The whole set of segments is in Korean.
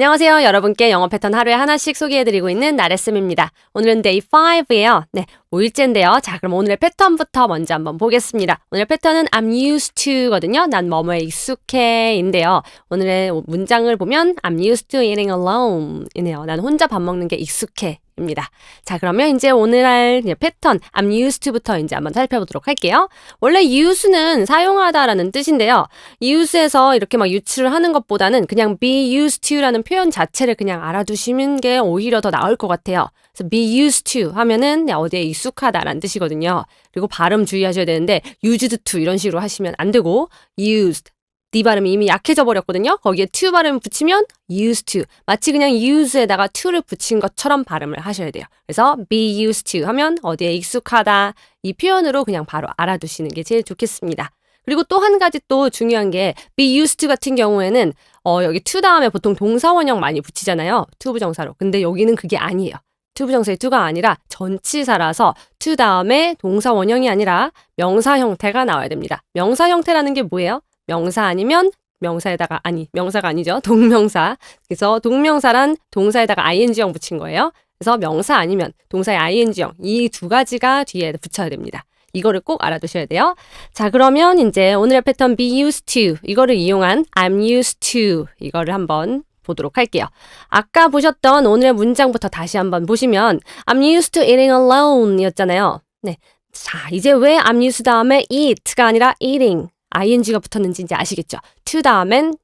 안녕하세요. 여러분께 영어 패턴 하루에 하나씩 소개해드리고 있는 나레쌤입니다. 오늘은 데이 5예요. 네, 5일째인데요. 자, 그럼 오늘의 패턴부터 먼저 한번 보겠습니다. 오늘 패턴은 I'm used to거든요. 난 뭐뭐에 익숙해인데요. 오늘의 문장을 보면 I'm used to eating alone 이네요. 난 혼자 밥 먹는 게 익숙해. 입니다. 자, 그러면 이제 오늘 할 패턴 I'm used to부터 이제 한번 살펴보도록 할게요. 원래 use는 사용하다라는 뜻인데요. use에서 이렇게 막 유출을 하는 것보다는 그냥 be used to라는 표현 자체를 그냥 알아두시는 게 오히려 더 나을 것 같아요. 그래서 be used to 하면은 어디에 익숙하다라는 뜻이거든요. 그리고 발음 주의하셔야 되는데 used to 이런 식으로 하시면 안 되고 used D 발음이 이미 약해져 버렸거든요. 거기에 to 발음 붙이면 used to. 마치 그냥 use에다가 to를 붙인 것처럼 발음을 하셔야 돼요. 그래서 be used to 하면 어디에 익숙하다. 이 표현으로 그냥 바로 알아두시는 게 제일 좋겠습니다. 그리고 또 한 가지 또 중요한 게 be used to 같은 경우에는 어 여기 to 다음에 보통 동사 원형 많이 붙이잖아요. to 부정사로. 근데 여기는 그게 아니에요. to 부정사의 to가 아니라 전치사라서 to 다음에 동사 원형이 아니라 명사 형태가 나와야 됩니다. 명사 형태라는 게 뭐예요? 명사 아니면 명사에다가 아니 명사가 아니죠. 동명사. 그래서 동명사란 동사에다가 ing형 붙인 거예요. 그래서 명사 아니면 동사의 ing형 이 두 가지가 뒤에 붙여야 됩니다. 이거를 꼭 알아두셔야 돼요. 자 그러면 이제 오늘의 패턴 be used to. 이거를 이용한 I'm used to 이거를 한번 보도록 할게요. 아까 보셨던 오늘의 문장부터 다시 한번 보시면 I'm used to eating alone 이었잖아요. 네. 자, 이제 왜 I'm used 다음에 eat가 아니라 eating ing가 붙었는지 이제 아시겠죠? to 다음엔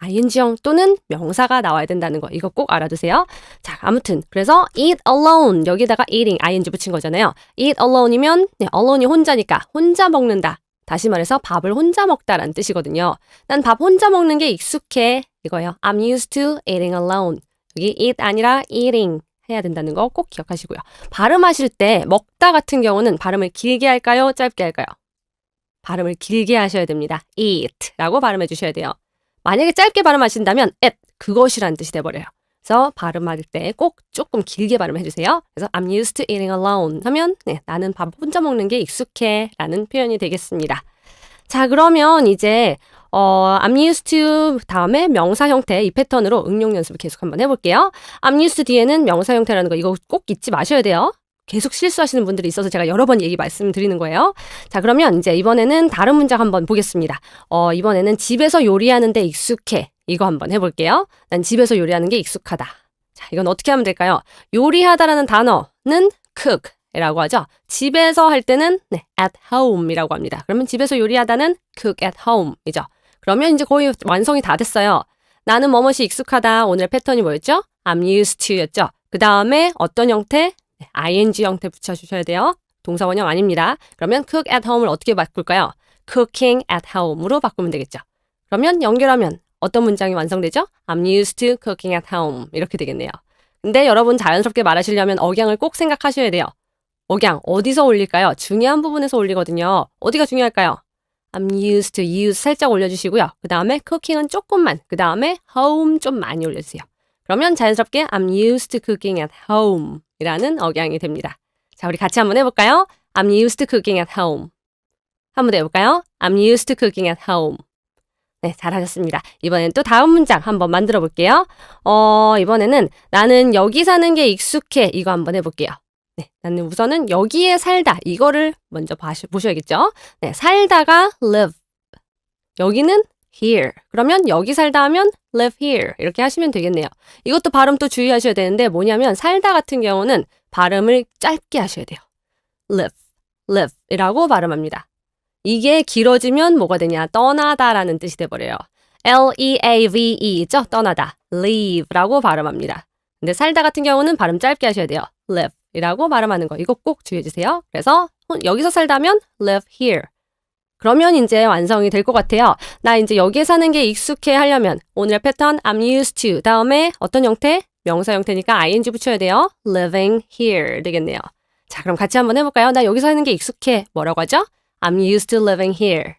ing형 또는 명사가 나와야 된다는 거 이거 꼭 알아두세요. 자 아무튼 그래서 eat alone 여기다가 eating ing 붙인 거잖아요. eat alone이면 네, alone이 혼자니까 혼자 먹는다. 다시 말해서 밥을 혼자 먹다라는 뜻이거든요. 난 밥 혼자 먹는 게 익숙해 이거요. I'm used to eating alone. 여기 eat 아니라 eating 해야 된다는 거 꼭 기억하시고요. 발음하실 때 먹다 같은 경우는 발음을 길게 할까요? 짧게 할까요? 발음을 길게 하셔야 됩니다. eat라고 발음해 주셔야 돼요. 만약에 짧게 발음하신다면 at 그것이란 뜻이 돼버려요. 그래서 발음할 때 꼭 조금 길게 발음해 주세요. 그래서 I'm used to eating alone 하면 네, 나는 밥 혼자 먹는 게 익숙해 라는 표현이 되겠습니다. 자 그러면 이제 어, I'm used to 다음에 명사 형태 이 패턴으로 응용 연습을 계속 한번 해볼게요. I'm used to 뒤에는 명사 형태라는 거 이거 꼭 잊지 마셔야 돼요. 계속 실수하시는 분들이 있어서 제가 여러 번 얘기 말씀드리는 거예요. 자, 그러면 이제 이번에는 다른 문장 한번 보겠습니다. 어, 이번에는 집에서 요리하는 데 익숙해. 이거 한번 해볼게요. 난 집에서 요리하는 게 익숙하다. 자, 이건 어떻게 하면 될까요? 요리하다라는 단어는 cook. 이라고 하죠. 집에서 할 때는 네, at home이라고 합니다. 그러면 집에서 요리하다는 cook at home이죠. 그러면 이제 거의 완성이 다 됐어요. 나는 뭐뭇이 익숙하다. 오늘 패턴이 뭐였죠? I'm used to였죠. 그 다음에 어떤 형태? 네, ing 형태 붙여주셔야 돼요. 동사 원형 아닙니다. 그러면 cook at home을 어떻게 바꿀까요? cooking at home으로 바꾸면 되겠죠. 그러면 연결하면 어떤 문장이 완성되죠? I'm used to cooking at home 이렇게 되겠네요. 근데 여러분 자연스럽게 말하시려면 억양을 꼭 생각하셔야 돼요. 억양 어디서 올릴까요? 중요한 부분에서 올리거든요. 어디가 중요할까요? I'm used to use 살짝 올려주시고요. 그 다음에 cooking은 조금만, 그 다음에 home 좀 많이 올려주세요. 그러면 자연스럽게 I'm used to cooking at home 이라는 억양이 됩니다. 자, 우리 같이 한번 해볼까요? I'm used to cooking at home. 한번 더 해볼까요? I'm used to cooking at home. 네, 잘하셨습니다. 이번엔 또 다음 문장 한번 만들어 볼게요. 어, 이번에는 나는 여기 사는 게 익숙해. 이거 한번 해볼게요. 네, 나는 우선은 여기에 살다. 이거를 먼저 보셔야겠죠? 네, 살다가 live. 여기는 here. 그러면 여기 살다 하면 live here. 이렇게 하시면 되겠네요. 이것도 발음 또 주의하셔야 되는데 뭐냐면 살다 같은 경우는 발음을 짧게 하셔야 돼요. live, live 이라고 발음합니다. 이게 길어지면 뭐가 되냐? 떠나다라는 뜻이 돼버려요. L-E-A-V-E 있죠? 떠나다. leave라고 발음합니다. 근데 살다 같은 경우는 발음 짧게 하셔야 돼요. live 이라고 발음하는 거. 이거 꼭 주의해주세요. 그래서 여기서 살다면 live here. 그러면 이제 완성이 될 것 같아요. 나 이제 여기에 사는 게 익숙해 하려면 오늘의 패턴 I'm used to 다음에 어떤 형태? 명사 형태니까 ing 붙여야 돼요. living here 되겠네요. 자, 그럼 같이 한번 해볼까요? 나 여기 사는 게 익숙해. 뭐라고 하죠? I'm used to living here.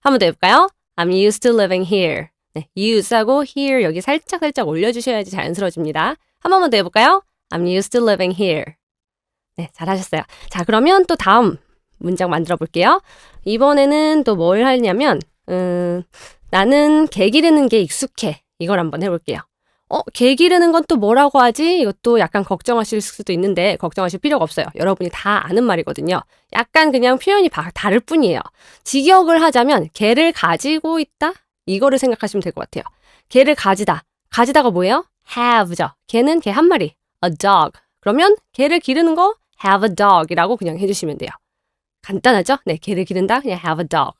한번 더 해볼까요? I'm used to living here. 네, use하고 here 여기 살짝 살짝 올려주셔야지 자연스러워집니다. 한 번만 더 해볼까요? I'm used to living here. 네, 잘하셨어요. 자, 그러면 또 다음 문장 만들어 볼게요. 이번에는 또 뭘 하냐면, 음, 나는 개 기르는 게 익숙해. 이걸 한번 해볼게요. 어, 개 기르는 건 또 뭐라고 하지? 이것도 약간 걱정하실 수도 있는데 걱정하실 필요가 없어요. 여러분이 다 아는 말이거든요. 약간 그냥 표현이 바- 다를 뿐이에요. 직역을 하자면 개를 가지고 있다? 이거를 생각하시면 될 것 같아요. 개를 가지다. 가지다가 뭐예요? have죠. 개는 개 한 마리. a dog. 그러면 개를 기르는 거 have a dog이라고 그냥 해주시면 돼요. 간단하죠? 네, 개를 기른다. 그냥 have a dog.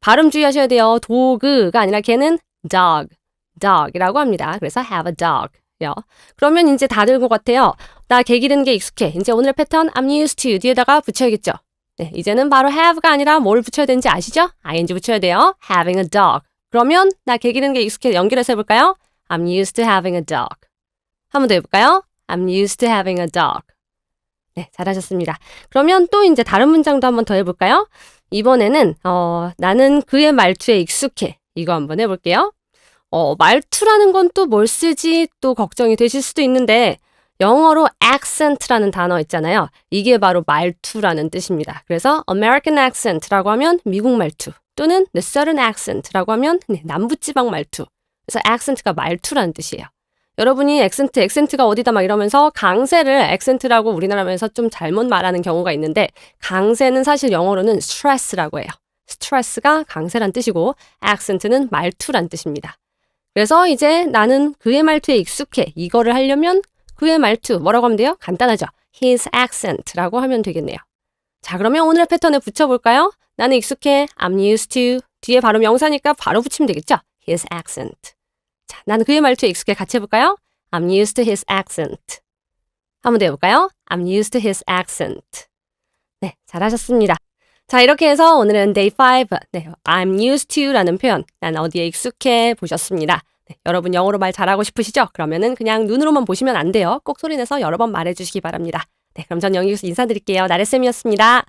발음 주의하셔야 돼요. 도그가 아니라 걔는 dog, dog이라고 합니다. 그래서 have a dog요. 그러면 이제 다 될 것 같아요. 나 개 기르는 게 익숙해. 이제 오늘의 패턴 I'm used to 뒤에다가 붙여야겠죠. 네, 이제는 바로 have가 아니라 뭘 붙여야 되는지 아시죠? ing 붙여야 돼요. having a dog. 그러면 나 개 기르는 게 익숙해. 연결해서 해볼까요? I'm used to having a dog. 한 번 더 해볼까요? I'm used to having a dog. 네, 잘하셨습니다. 그러면 또 이제 다른 문장도 한번 더 해볼까요? 이번에는 어, 나는 그의 말투에 익숙해. 이거 한번 해볼게요. 어, 말투라는 건 또 뭘 쓰지 또 걱정이 되실 수도 있는데 영어로 accent라는 단어 있잖아요. 이게 바로 말투라는 뜻입니다. 그래서 American accent라고 하면 미국 말투 또는 the Southern accent라고 하면 네, 남부지방 말투. 그래서 accent가 말투라는 뜻이에요. 여러분이 액센트, 액센트가 어디다 막 이러면서 강세를 액센트라고 우리나라에서 좀 잘못 말하는 경우가 있는데 강세는 사실 영어로는 stress라고 해요. 스트레스가 강세란 뜻이고 accent는 말투란 뜻입니다. 그래서 이제 나는 그의 말투에 익숙해. 이거를 하려면 그의 말투 뭐라고 하면 돼요? 간단하죠. his accent라고 하면 되겠네요. 자, 그러면 오늘의 패턴에 붙여볼까요? 나는 익숙해. I'm used to. 뒤에 바로 명사니까 바로 붙이면 되겠죠? his accent. 자, 나는 그의 말투에 익숙해. 같이 해볼까요? I'm used to his accent. 한번 더 해볼까요? I'm used to his accent. 네, 잘하셨습니다. 자, 이렇게 해서 오늘은 day 5, 네, I'm used to라는 표현, 난 어디에 익숙해 보셨습니다. 네, 여러분 영어로 말 잘하고 싶으시죠? 그러면은 그냥 눈으로만 보시면 안 돼요. 꼭 소리내서 여러 번 말해주시기 바랍니다. 네, 그럼 전 여기서 인사드릴게요. 나래쌤이었습니다.